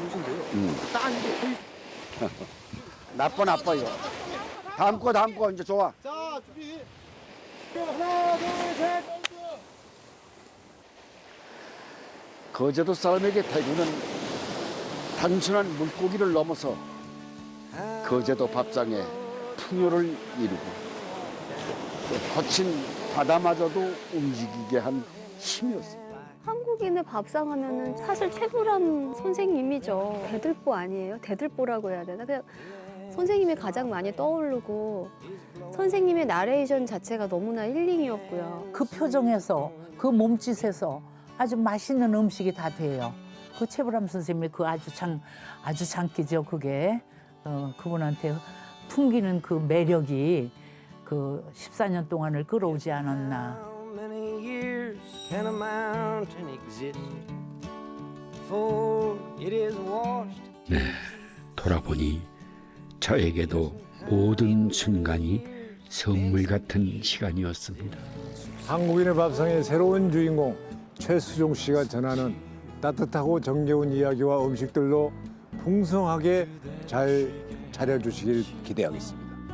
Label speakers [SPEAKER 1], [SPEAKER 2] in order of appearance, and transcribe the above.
[SPEAKER 1] 좋으신데요.
[SPEAKER 2] 음.
[SPEAKER 1] 딱 이게 거의
[SPEAKER 2] 나빠 나빠요. 다음 거 다음 거 이제 좋아.
[SPEAKER 1] 자 준비. 하나 둘 셋.
[SPEAKER 2] 거제도 사람에게 대구는 단순한 물고기를 넘어서 거제도 밥상에 풍요를 이루고 또 거친 바다마저도 움직이게 한 힘이었습니다.
[SPEAKER 3] 한국인의 밥상 하면은 사실 최불암 선생님이죠. 대들보 아니에요? 대들보라고 해야 되나? 그냥 선생님이 가장 많이 떠오르고 선생님의 나레이션 자체가 너무나 힐링이었고요.
[SPEAKER 4] 그 표정에서 그 몸짓에서 아주 맛있는 음식이 다 돼요. 그 최불암 선생님의 그 아주 장 아주 장기죠 그게 어, 그분한테 풍기는 그 매력이 그 14년 동안을 끌어오지 않았나.
[SPEAKER 5] 네, 돌아보니 저에게도 모든 순간이 선물 같은 시간이었습니다.
[SPEAKER 6] 한국인의 밥상의 새로운 주인공 최수종 씨가 전하는 따뜻하고 정겨운 이야기와 음식들로 풍성하게 잘 차려주시길 기대하겠습니다.